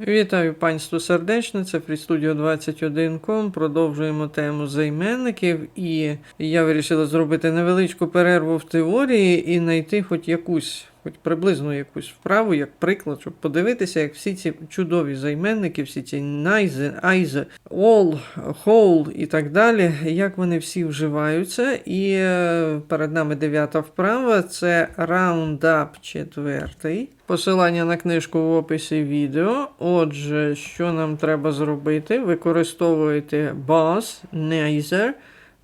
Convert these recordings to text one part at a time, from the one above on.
Вітаю панство сердечно, це FreeStudio 21.com. Продовжуємо тему займенників, і я вирішила зробити невеличку перерву в теорії і знайти хоч якусь, хоч приблизно якусь вправу, як приклад, щоб подивитися, як всі ці чудові займенники, всі ці найзе, айзе, all, whole і так далі, як вони всі вживаються. І е, перед нами дев'ята вправа це Roundup четвертий. Посилання на книжку в описі відео. Отже, що нам треба зробити? Використовуйте both, neither,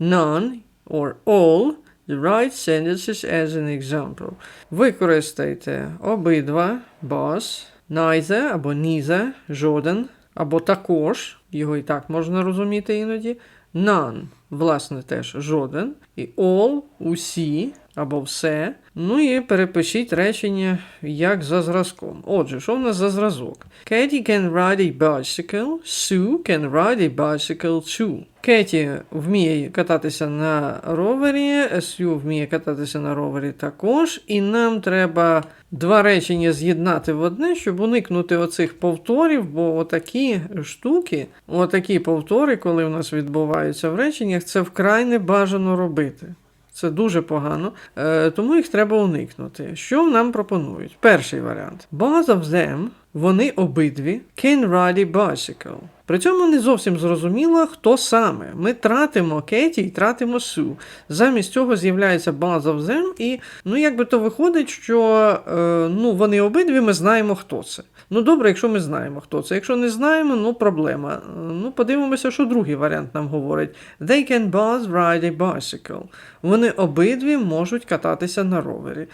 none or all right sentences as an example. Використайте обидва both, neither або neither, жоден, або також, його і так можна розуміти іноді. None, власне, теж жоден. І all, усі або все. Ну і перепишіть речення як за зразком. Отже, що в нас за зразок? Katie can ride a bicycle. Sue can ride a bicycle too. Кеті вміє кататися на ровері, Сью вміє кататися на ровері також, і нам треба два речення з'єднати в одне, щоб уникнути оцих повторів, бо отакі штуки, отакі повтори, коли в нас відбуваються в реченнях, це вкрай не бажано робити. Це дуже погано, е, тому їх треба уникнути. Що нам пропонують? Перший варіант. Both of them, вони обидві, can a bicycle. При цьому не зовсім зрозуміло, хто саме. Ми тратимо Кеті і тратимо Су. Замість цього з'являється both of them, і ну якби то виходить, що е, ну, вони обидві ми знаємо, хто це. Ну добре, якщо ми знаємо, хто це. Якщо не знаємо, ну проблема. Е, Ну, подивимося, що другий варіант нам говорить. They can both ride a bicycle. Вони обидві можуть кататися на ровері.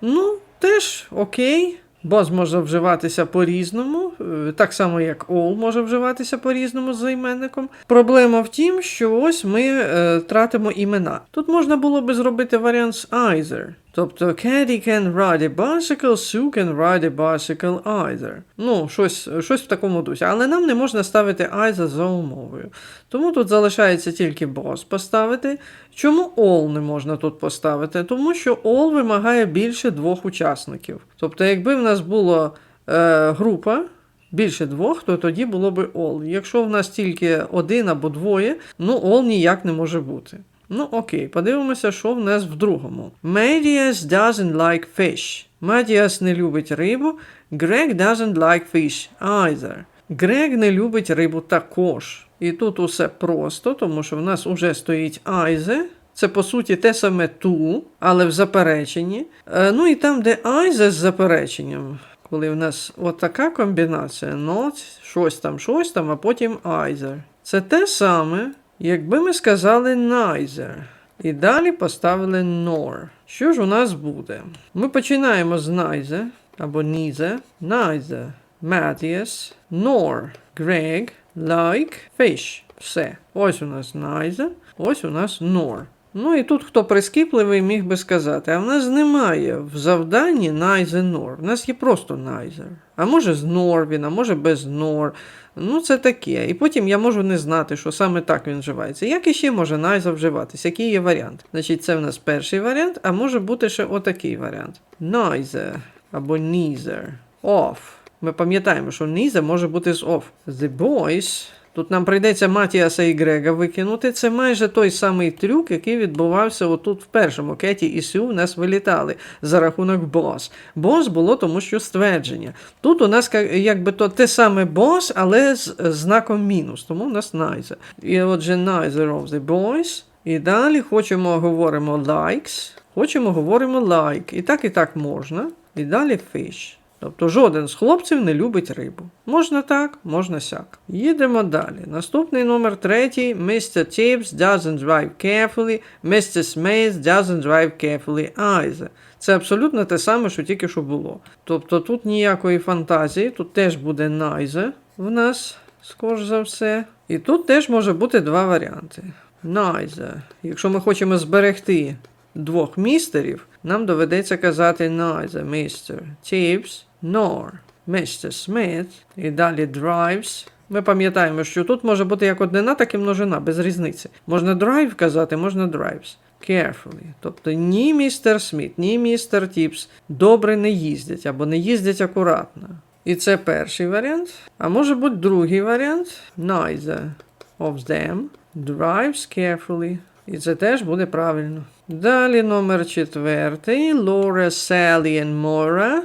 Ну, теж окей. Both може вживатися по-різному, е, так само як all може вживатися по-різному з займенником. Проблема в тім, що ось ми е, тратимо імена. Тут можна було би зробити варіант з either. Тобто Caddy can ride a bicycle, Sue can ride a bicycle either. Ну, щось, щось в такому дусі. Але нам не можна ставити either за умовою. Тому тут залишається тільки both поставити. Чому all не можна тут поставити? Тому що all вимагає більше двох учасників. Тобто, якби в нас була е, група. Більше двох, то тоді було би all. Якщо в нас тільки один або двоє, ну all ніяк не може бути. Ну окей, подивимося, що в нас в другому. Medias doesn't like fish. Матіас не любить рибу. Greg doesn't like fish either. Грег не любить рибу також. І тут усе просто, тому що в нас уже стоїть either. Це по суті те саме ту, але в запереченні. Е, ну і там, де either з запереченням, коли в нас отака комбінація, not, щось там, щось там, а потім either. Це те саме, якби ми сказали neither. І далі поставили nor. Що ж у нас буде? Ми починаємо з neither або neither, neither, Matthias, nor, Greg, like, fish. Все. Ось у нас neither, ось у нас nor. Ну і тут хто прискіпливий міг би сказати, а в нас немає в завданні neither nor. В нас є просто neither. А може з nor він, а може без nor. Ну, це таке. І потім я можу не знати, що саме так він вживається. Як іще може neither вживатися? Який є варіант? Значить, це в нас перший варіант, а може бути ще отакий варіант. Neither або neither. Off. Ми пам'ятаємо, що neither може бути з off. The boys. Тут нам прийдеться Матіаса і Грега викинути. Це майже той самий трюк, який відбувався отут в першому. Кеті і Сю в нас вилітали за рахунок бос. Бос було тому, що ствердження. Тут у нас якби то те саме бос, але з знаком мінус, тому у нас neither. І отже, neither of the boys. І далі хочемо говоримо likes, хочемо говоримо like. І так, і так можна. І далі fish. Тобто жоден з хлопців не любить рибу. Можна так, можна сяк. Їдемо далі. Наступний номер третій. Mr. Tibbs doesn't drive carefully. Mr. Smith doesn't drive carefully either. Це абсолютно те саме, що тільки що було. Тобто тут ніякої фантазії, тут теж буде neither в нас, скорш за все. І тут теж може бути два варіанти. Neither. Якщо ми хочемо зберегти двох містерів, нам доведеться казати neither Mr. Tibbs nor Mr. Smith і далі drives. Ми пам'ятаємо, що тут може бути як однина, так і множина, без різниці. Можна drive казати, можна drives. Carefully. Тобто ні містер Сміт, ні містер Тіпс добре не їздять або не їздять акуратно. І це перший варіант. А може бути другий варіант. Neither of them drives carefully. І це теж буде правильно. Далі номер четвертий. Laura, Sally and Moira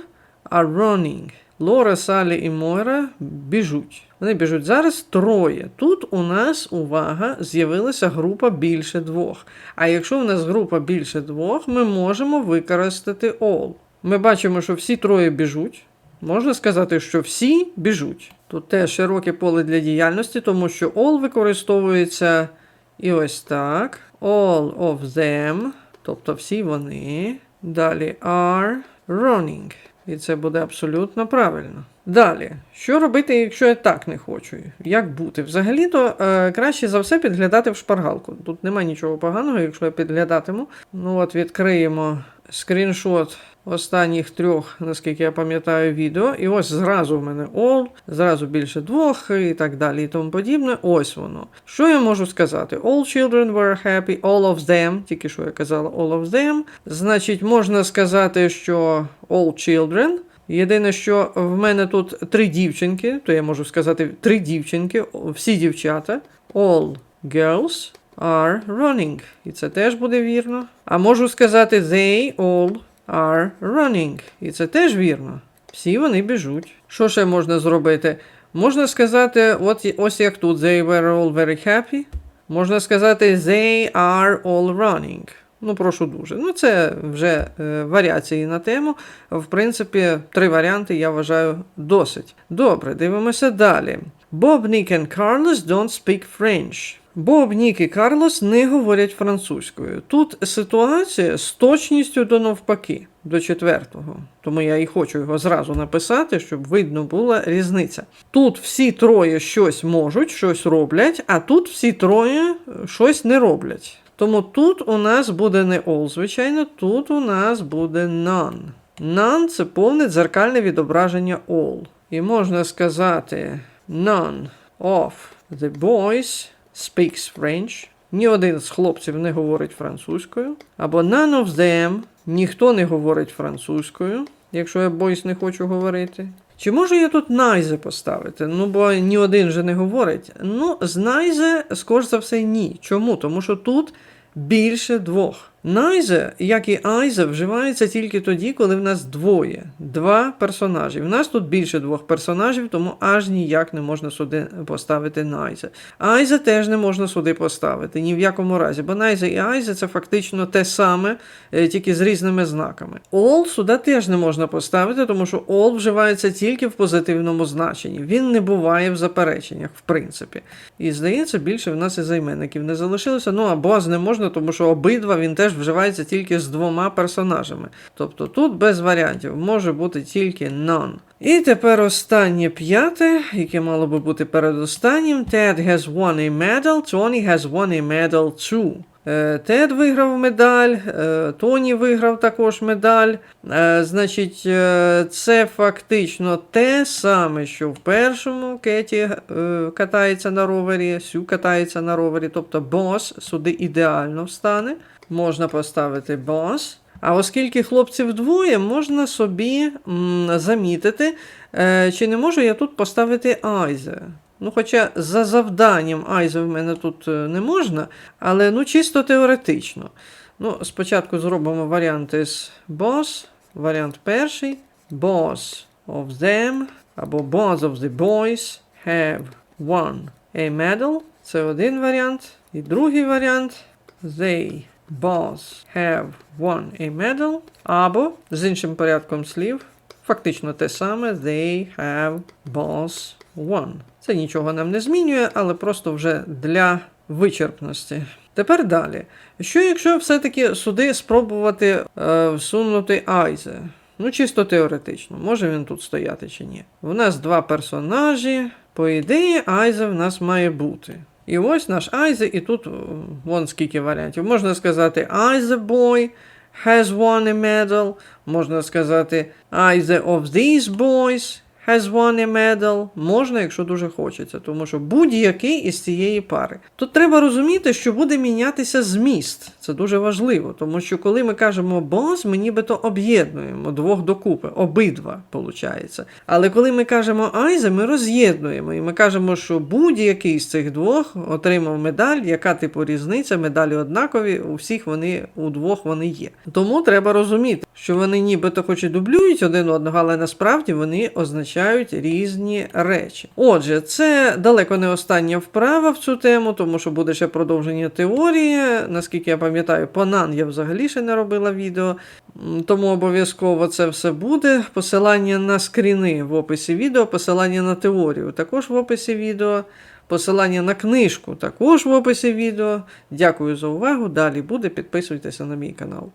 are running. Лора, Салі і Мойра біжуть. Вони біжуть зараз троє. Тут у нас увага, з'явилася група більше двох. А якщо у нас група більше двох, ми можемо використати all. Ми бачимо, що всі троє біжуть. Можна сказати, що всі біжуть. Тут теж широке поле для діяльності, тому що all використовується і ось так. All of them, тобто всі вони. Далі are running. І це буде абсолютно правильно. Далі, що робити, якщо я так не хочу? Як бути? Взагалі-то е, краще за все підглядати в шпаргалку. Тут немає нічого поганого, якщо я підглядатиму. Ну от відкриємо скріншот останніх трьох, наскільки я пам'ятаю, відео. І ось зразу в мене all, зразу більше двох і так далі, і тому подібне. Ось воно. Що я можу сказати? All children were happy, all of them, тільки що я казала, all of them. Значить, можна сказати, що all children. Єдине, що в мене тут три дівчинки, то я можу сказати три дівчинки, всі дівчата. All girls are running. І це теж буде вірно. А можу сказати they all are running. І це теж вірно. Всі вони біжуть. Що ще можна зробити? Можна сказати, от, ось як тут, they were all very happy. Можна сказати, they are all running. Ну, прошу дуже. Ну, це вже е, варіації на тему. В принципі, три варіанти я вважаю досить. Добре, дивимося далі. Bob, Nick and Carlos don't speak French. Боб, Нік і Карлос не говорять французькою. Тут ситуація з точністю до навпаки, до четвертого. Тому я і хочу його зразу написати, щоб видно була різниця. Тут всі троє щось можуть, щось роблять, а тут всі троє е, щось не роблять. Тому тут у нас буде не all, звичайно, тут у нас буде none. None – це повне дзеркальне відображення all. І можна сказати none of the boys speaks French. Ні один з хлопців не говорить французькою. Або none of them, ніхто не говорить французькою, якщо я boys не хочу говорити. Чи можу я тут найзе поставити? Ну, бо ні один же не говорить. Ну, з найзе, скоріш за все, ні. Чому? Тому що тут більше двох. Найзе, як і айзе, вживається тільки тоді, коли в нас двоє, два персонажі. В нас тут більше двох персонажів, тому аж ніяк не можна сюди поставити найзе. Айзе теж не можна сюди поставити, ні в якому разі, бо найзе і айзе це фактично те саме, е, тільки з різними знаками. All сюди теж не можна поставити, тому що all вживається тільки в позитивному значенні. Він не буває в запереченнях, в принципі. І здається, більше в нас і займенників не залишилося. Ну або не можна, тому що обидва він теж вживається тільки з двома персонажами. Тобто тут без варіантів може бути тільки none. І тепер останнє п'яте, яке мало би бути передостаннім. Ted has won a medal, Tony has won a medal too. Е, Тед виграв медаль, е, Тоні виграв також медаль. Е, Значить, це фактично те саме, що в першому Кеті катається на ровері, Сю катається на ровері, тобто бос сюди ідеально встане. Можна поставити бос. А оскільки хлопців двоє, можна собі м, замітити, е, чи не можу я тут поставити Айзе. Ну, хоча за завданням Айзе в мене тут е, не можна, але ну, чисто теоретично. Ну, спочатку зробимо варіанти з boss. Варіант перший. Boss of them або boss of the boys have won a medal. Це один варіант. І другий варіант. They both have won a medal. Або з іншим порядком слів. Фактично те саме. They have both won. Це нічого нам не змінює, але просто вже для вичерпності. Тепер далі. Що якщо все-таки сюди спробувати е, всунути Айзе? Ну, чисто теоретично, може він тут стояти чи ні. У нас два персонажі. По ідеї, Айзе в нас має бути. І ось наш Айзе, і тут вон скільки варіантів. Можна сказати Айзе boy has won a medal. Можна сказати Either of these boys has won a medal. Можна, якщо дуже хочеться, тому що будь-який із цієї пари. Тут треба розуміти, що буде мінятися зміст. Це дуже важливо, тому що коли ми кажемо both, ми нібито об'єднуємо двох докупи, обидва, виходить. Але коли ми кажемо either, ми роз'єднуємо, і ми кажемо, що будь-який з цих двох отримав медаль, яка типу різниця, медалі однакові, у всіх вони у двох вони є. Тому треба розуміти, що вони нібито хоч і дублюють один одного, але насправді вони означають різні речі. Отже, це далеко не остання вправа в цю тему, тому що буде ще продовження теорії. Наскільки я пам'ятаю, по НАН я взагалі ще не робила відео, тому обов'язково це все буде. Посилання на скріни в описі відео, посилання на теорію також в описі відео. Посилання на книжку також в описі відео. Дякую за увагу. Далі буде. Підписуйтеся на мій канал.